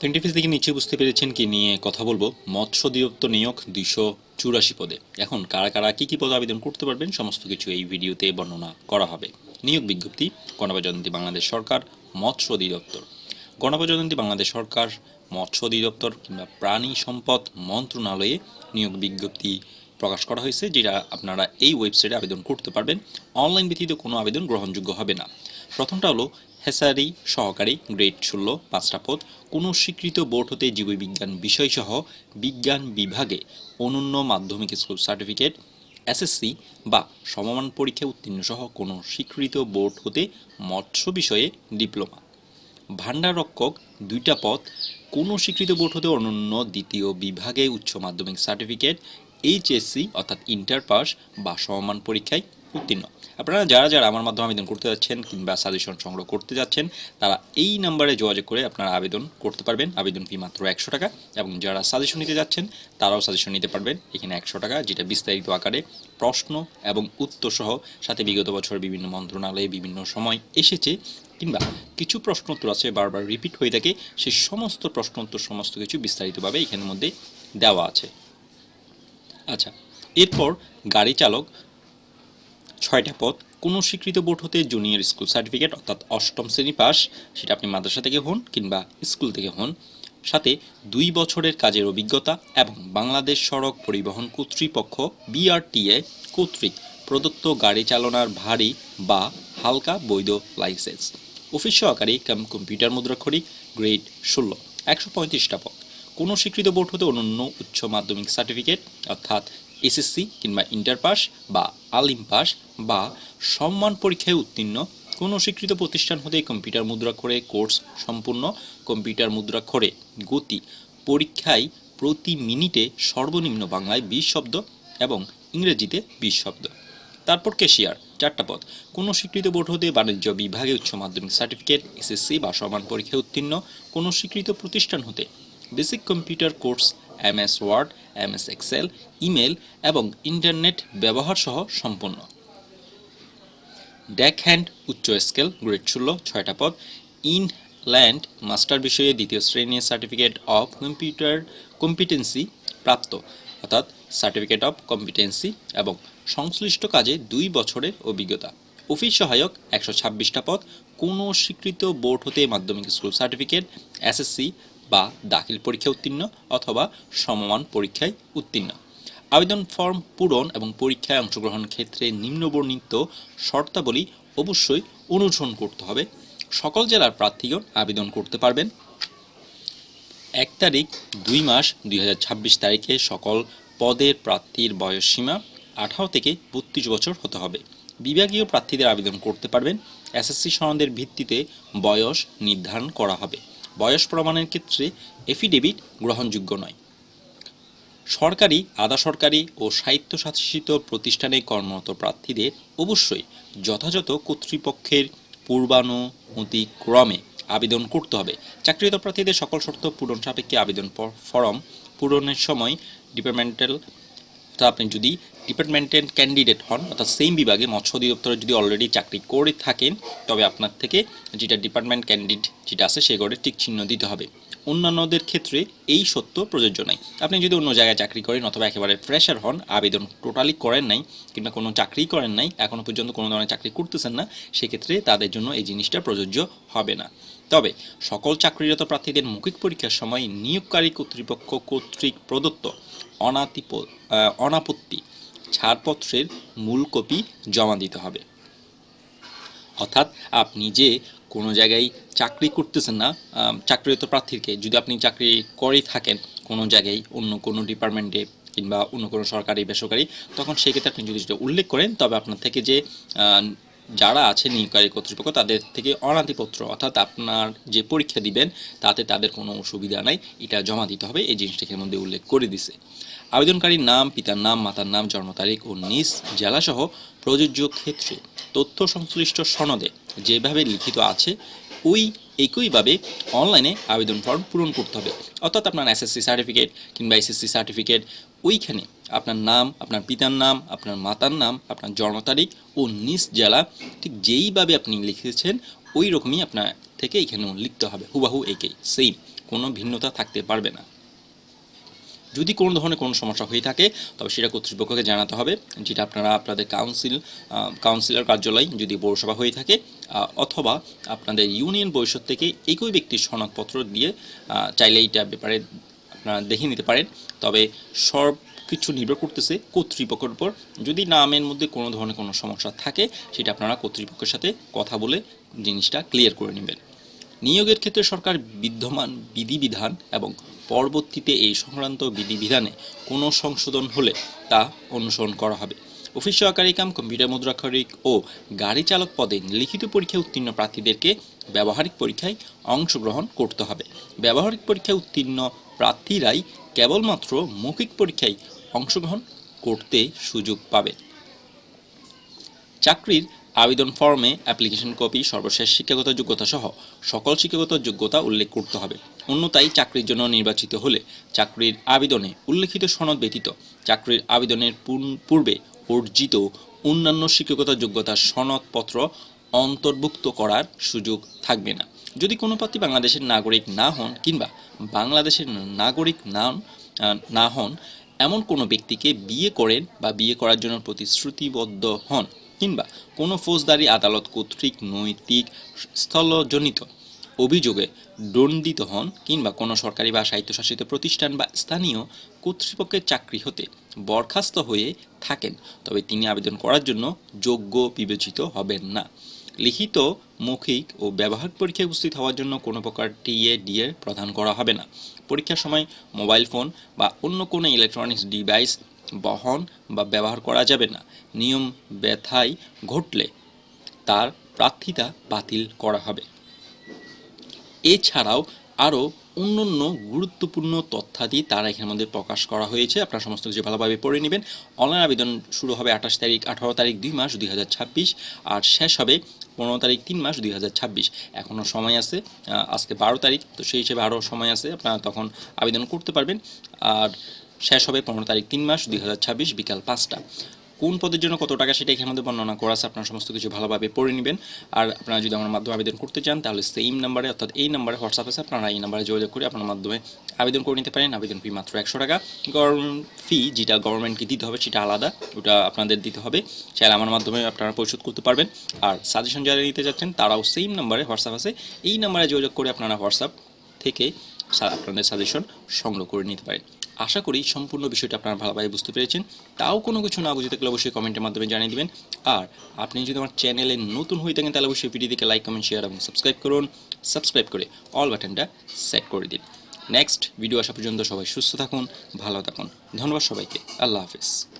তো ইন্টারফেস দেখে নিচে বুঝতে পেরেছেন কি নিয়ে কথা বলব। মৎস্য অধিদপ্তর নিয়োগ দুইশো চুরাশি পদে। এখন কারা কারা কী কী পদে আবেদন করতে পারবেন সমস্ত কিছু এই ভিডিওতে বর্ণনা করা হবে। নিয়োগ বিজ্ঞপ্তি, গণপ্রজাতন্ত্রী বাংলাদেশ সরকার মৎস্য অধিদপ্তর গণপ্রজাতন্ত্রী বাংলাদেশ সরকার মৎস্য অধিদপ্তর কিংবা প্রাণী সম্পদ মন্ত্রণালয়ে নিয়োগ বিজ্ঞপ্তি প্রকাশ করা হয়েছে, যেটা আপনারা এই ওয়েবসাইটে আবেদন করতে পারবেন। অনলাইন ব্যতীত কোনো আবেদন গ্রহণযোগ্য হবে না। প্রথমটা হলো হেসারি, সহকারী, গ্রেড ষোলো, পাঁচটা পদ, কোনো স্বীকৃত বোর্ড হতে জীববিজ্ঞান বিষয়সহ বিজ্ঞান বিভাগে অনন্য মাধ্যমিক স্কুল সার্টিফিকেট, এসএসসি বা সমমান পরীক্ষায় উত্তীর্ণ সহ কোনো স্বীকৃত বোর্ড হতে মৎস্য বিষয়ে ডিপ্লোমা। ভাণ্ডারক্ষক দুইটা পদ, কোনো স্বীকৃত বোর্ড হতে অনন্য দ্বিতীয় বিভাগে উচ্চ মাধ্যমিক সার্টিফিকেট, এইচএসসি অর্থাৎ ইন্টার পাস বা সমমান পরীক্ষায় উত্তীর্ণ। আপনারা যারা যারা আমার মাধ্যমে আবেদন করতে যাচ্ছেন কিংবা সাজেশন সংগ্রহ করতে যাচ্ছেন, তারা এই নাম্বারে যোগাযোগ করে আপনারা আবেদন করতে পারবেন। আবেদন ফি মাত্র একশো টাকা এবং যারা সাজেশন নিতে যাচ্ছেন, তারাও সাজেশন নিতে পারবেন। এখানে একশো টাকা, যেটা বিস্তারিত আকারে প্রশ্ন এবং উত্তর সহ সাথে বিগত বছর বিভিন্ন মন্ত্রণালয়ে বিভিন্ন সময় এসেছে কিংবা কিছু প্রশ্ন উত্তর আছে, বারবার রিপিট হয়ে থাকে সেই সমস্ত প্রশ্ন উত্তর সমস্ত কিছু বিস্তারিতভাবে এখানের মধ্যে দেওয়া আছে। আচ্ছা এরপর গাড়ি চালক ছয়টা পদ, কোনো স্বীকৃত বোর্ড হতে জুনিয়র স্কুল সার্টিফিকেট অর্থাৎ অষ্টম শ্রেণি পাস, সেটা আপনি মাদ্রাসা থেকে হন কিংবা স্কুল থেকে হন। সাথে দুই বছরের কাজের অভিজ্ঞতা এবং বাংলাদেশ সড়ক পরিবহন কর্তৃপক্ষ বিআরটিএ কর্তৃক প্রদত্ত গাড়ি চালনার ভারী বা হালকা বৈধ লাইসেন্স অফিস সহকারী কাম কম্পিউটার মুদ্রাক্ষরিক গ্রেড ষোলো, একশো পঁয়ত্রিশটা পদ। কোনো স্বীকৃত বোর্ড হতে অনন্য উচ্চ মাধ্যমিক সার্টিফিকেট অর্থাৎ এসএসসি কিংবা ইন্টার পাস বা আলিম পাস বা সম্মান পরীক্ষায় উত্তীর্ণ, কোনো স্বীকৃত প্রতিষ্ঠান হতে কম্পিউটার মুদ্রাক্ষরে কোর্স সম্পূর্ণ, কম্পিউটার মুদ্রাক্ষরে গতি পরীক্ষায় প্রতি মিনিটে সর্বনিম্ন বাংলায় বিশ শব্দ এবং ইংরেজিতে বিশ শব্দ। তারপর ক্যাশিয়ার, চারটা পদ। কোনো স্বীকৃত বোর্ড হতে বাণিজ্য বিভাগে উচ্চ মাধ্যমিক সার্টিফিকেট, এসএসসি বা সমান পরীক্ষায় উত্তীর্ণ, কোনো স্বীকৃত প্রতিষ্ঠান হতে basic computer course MS Word MS Excel email এবং ইন্টারনেট ব্যবহার সহ সম্পন্ন ডেক হ্যান্ড উচ্চ স্কেল, গ্রেড ষোলো, ছয়টা পদ। ইনল্যান্ড মাস্টার বিষয়ে দ্বিতীয় শ্রেণির সার্টিফিকেট অফ কম্পিউটার কম্পিটেন্সি প্রাপ্ত, অর্থাৎ সার্টিফিকেট অফ কম্পিটেন্সি এবং সংশ্লিষ্ট কাজে দুই বছরের অভিজ্ঞতা। অফিস সহায়ক, একশো ছাব্বিশটা পদ। কোনো স্বীকৃত বোর্ড হতে মাধ্যমিক স্কুল সার্টিফিকেট এসএসসি বা দাখিল পরীক্ষা উত্তীর্ণ অথবা সমমান পরীক্ষায় উত্তীর্ণ। আবেদন ফর্ম পূরণ এবং পরীক্ষায় অংশগ্রহণ ক্ষেত্রে নিম্নবর্ণিত শর্তাবলী অবশ্যই অনুসরণ করতে হবে। সকল জেলার প্রার্থীগণ আবেদন করতে পারবেন। এক তারিখ, দুই মাস, দুই হাজার ছাব্বিশ তারিখে সকল পদের প্রার্থীর বয়স সীমা আঠারো থেকে বত্রিশ বছর হতে হবে। বিভাগীয় প্রার্থীদের আবেদন করতে পারবেন। এসএসসি সনদের ভিত্তিতে বয়স নির্ধারণ করা হবে। বয়স প্রমাণের ক্ষেত্রে এফিডেভিট গ্রহণযোগ্য নয়। সরকারি আধা সরকারি ও স্বায়ত্তশাসিত প্রতিষ্ঠানে কর্মরত প্রার্থীদের অবশ্যই যথাযথ কর্তৃপক্ষের পূর্বানুমতিক্রমে আবেদন করতে হবে। চাকরিরত প্রার্থীদের সকল শর্ত পূরণ সাপেক্ষে আবেদন ফরম পূরণের সময় ডিপার্টমেন্টাল আপনি যদি ডিপার্টমেন্টের ক্যান্ডিডেট হন, অর্থাৎ সেম বিভাগে মৎস্য অধিদপ্তরে যদি অলরেডি চাকরি করে থাকেন, তবে আপনার থেকে যেটা ডিপার্টমেন্ট ক্যান্ডিডেট যেটা আছে, সে গড়ে টিক চিহ্ন দিতে হবে। অন্যান্যদের ক্ষেত্রে এই সত্য প্রযোজ্য নাই। আপনি যদি অন্য জায়গায় চাকরি করেন অথবা একেবারে ফ্রেশার হন, আবেদন টোটালি করেন নাই কিংবা কোনো চাকরি করেন নাই এখনও পর্যন্ত কোনো ধরনের চাকরি করতেছেন না, সেক্ষেত্রে তাদের জন্য এই জিনিসটা প্রযোজ্য হবে না। তবে সকল চাকরিরত প্রার্থীদের মৌখিক পরীক্ষার সময় নিয়োগকারী কর্তৃপক্ষ কর্তৃক প্রদত্ত অনাতিপ অনাপত্তি ছাড়পত্রের মূল কপি জমা দিতে হবে। অর্থাৎ আপনি যে কোনো জায়গায় চাকরি করতেছেন না চাকরিরত প্রার্থীকে, যদি আপনি চাকরি করেই থাকেন কোনো জায়গায় অন্য কোনো ডিপার্টমেন্টে কিংবা অন্য কোনো সরকারি, বেসরকারি, তখন সেক্ষেত্রে আপনি যদি উল্লেখ করেন, তবে আপনার থেকে যে যারা আছে নিয়োগকারী কর্তৃপক্ষ, তাদের থেকে অনাদিপত্র, অর্থাৎ আপনার যে পরীক্ষা দিবেন, তাতে তাদের কোনো অসুবিধা নাই। এটা জমা দিতে হবে, এই জিনিসটা এখানের মধ্যে উল্লেখ করে দিছে। আবেদনকারীর নাম, পিতার নাম, মাতার নাম, জন্ম তারিখ ও নিজ জেলাসহ প্রযোজ্য ক্ষেত্রে তথ্য সংশ্লিষ্ট সনদে যেভাবে লিখিত আছে, ওই একইভাবে অনলাইনে আবেদন ফর্ম পূরণ করতে হবে। অর্থাৎ আপনার এসএসসি সার্টিফিকেট কিংবা এসএসসি সার্টিফিকেট, ওইখানে আপনার নাম, আপনার পিতার নাম, আপনার মাতার নাম, আপনার জন্ম তারিখ ও নিজ জেলা, ঠিক যেইভাবে আপনি লিখেছেন, ওই রকমই আপনার থেকে এখানেও লিখতে হবে। হুবাহু একেই সেম কোনো ভিন্নতা থাকতে পারবে না। যদি কোনো ধরনের কোনো সমস্যা হয়ে থাকে, তবে সেটা কর্তৃপক্ষকে জানাতে হবে, যেটা আপনারা আপনাদের কাউন্সিল কাউন্সিলর কার্যালয় যদি পৌরসভা হয়ে থাকে অথবা আপনাদের ইউনিয়ন পরিষদ থেকে একই ব্যক্তির সনদপত্র দিয়ে চাইলে এইটা ব্যাপারে আপনারা দেখে নিতে পারেন। তবে সব কিছু নির্ভর করতেছে কর্তৃপক্ষের উপর। যদি নামের মধ্যে কোনো ধরনের কোনো সমস্যা থাকে, সেটা আপনারা কর্তৃপক্ষের সাথে কথা বলে জিনিসটা ক্লিয়ার করে নেবেন। নিয়োগের ক্ষেত্রে সরকার বিদ্যমান বিধিবিধান এবং পরবর্তীতে এই সংক্রান্ত বিধিবিধানে কোনো সংশোধন হলে তা অনুসরণ করা হবে। অফিস সহকারী কাম, কম্পিউটার মুদ্রাক্ষরিক ও গাড়ি চালক পদে লিখিত পরীক্ষায় উত্তীর্ণ প্রার্থীদেরকে ব্যবহারিক পরীক্ষায় অংশগ্রহণ করতে হবে। ব্যবহারিক পরীক্ষায় উত্তীর্ণ প্রার্থীরাই কেবলমাত্র মৌখিক পরীক্ষায় অংশগ্রহণ করতে সুযোগ পাবে। চাকরির আবেদন ফর্মে অ্যাপ্লিকেশন কপি, সর্বশেষ শিক্ষাগত যোগ্যতা সহ সকল শিক্ষাগত যোগ্যতা উল্লেখ করতে হবে। অন্যতায় চাকরির জন্য নির্বাচিত হলে চাকরির আবেদনে উল্লেখিত সনদ ব্যতীত চাকরির আবেদনের পূর্বে অর্জিত অন্যান্য শিক্ষাগত যোগ্যতার সনদপত্র অন্তর্ভুক্ত করার সুযোগ থাকবে না। যদি কোনো প্রার্থী বাংলাদেশের নাগরিক না হন কিংবা বাংলাদেশের নাগরিক না না হন এমন কোনো ব্যক্তিকে বিয়ে করেন বা বিয়ে করার জন্য প্রতিশ্রুতিবদ্ধ হন কিংবা কোনো ফৌজদারি আদালত কর্তৃক নৈতিক স্থলজনিত অভিযোগে দণ্ডিত হন কিংবা কোনো সরকারি বা স্বায়ত্তশাসিত প্রতিষ্ঠান বা স্থানীয় কর্তৃপক্ষের চাকরি হতে বরখাস্ত হয়ে থাকেন, তবে তিনি আবেদন করার জন্য যোগ্য বিবেচিত হবেন না। লিখিত, মৌখিক ও ব্যবহারিক পরীক্ষায় উপস্থিত হওয়ার জন্য কোনো প্রকার টিএ ডিএ প্রদান করা হবে না। পরীক্ষার সময় মোবাইল ফোন বা অন্য কোনো ইলেকট্রনিক্স ডিভাইস বহন বা ব্যবহার করা যাবে না। নিয়ম ব্যথায় ঘটলে তার প্রার্থিতা বাতিল করা হবে। এছাড়াও আরও অন্যান্য গুরুত্বপূর্ণ তথ্যাদি তারা এখানের মধ্যে প্রকাশ করা হয়েছে। আপনারা সমস্ত কিছু ভালোভাবে পড়ে নেবেন। অনলাইন আবেদন শুরু হবে আঠাশ তারিখ, আঠারো তারিখ, দুই মাস, দুই হাজার ছাব্বিশ। আর শেষ হবে পনেরো তারিখ তিন মাস দুই হাজার ছাব্বিশ। এখনও সময় আছে আজকে বারো তারিখ, তো সেই হিসেবে আরও সময় আছে, আপনারা তখন আবেদন করতে পারবেন। আর শেষ হবে পনেরো তারিখ তিন মাস দুই হাজার ছাব্বিশ, বিকাল পাঁচটা। কোন পদের জন্য কত টাকা সেটা এখানে মধ্যে বর্ণনা করা আছে, আপনারা সমস্ত কিছু ভালোভাবে পড়ে নেবেন। আর আপনারা যদি আমার মাধ্যমে আবেদন করতে চান, তাহলে সেম নাম্বারে অর্থাৎ এই নাম্বারে হোয়াটসঅ্যাপ আছে, আপনারা এই নাম্বারে যোগাযোগ করে আপনার মাধ্যমে আবেদন করে নিতে পারেন। আবেদন ফি মাত্র একশো টাকা। গভর্নমেন্ট ফি যেটা গভর্নমেন্টকে দিতে হবে, সেটা আলাদা, ওটা আপনাদের দিতে হবে। চাইলে আমার মাধ্যমে আপনারা পরিশোধ করতে পারবেন। আর সাজেশন যারা নিতে যাচ্ছেন, তারাও সেম নাম্বারে হোয়াটসঅ্যাপ আছে। এই নাম্বারে যোগাযোগ করে আপনারা হোয়াটসঅ্যাপ থেকে আপনাদের সাজেশন সংগ্রহ করে নিতে পারেন। আশা করি সম্পূর্ণ বিষয়টা আপনারা ভালোভাবে বুঝতে পেরেছেন। তাও কোনো কিছু না বুঝে থাকলে অবশ্যই কমেন্টের মাধ্যমে জানিয়ে দেবেন। আর আপনি যদি আমার চ্যানেলে নতুন হয়ে থাকেন, তাহলে অবশ্যই ভিডিওটিকে লাইক কমেন্ট শেয়ার এবং সাবস্ক্রাইব করুন। সাবস্ক্রাইব করে অল বাটনটা সেট করে দিন। নেক্সট ভিডিও আসা পর্যন্ত সবাই সুস্থ থাকুন, ভালো থাকুন। ধন্যবাদ সবাইকে। আল্লাহ হাফিজ।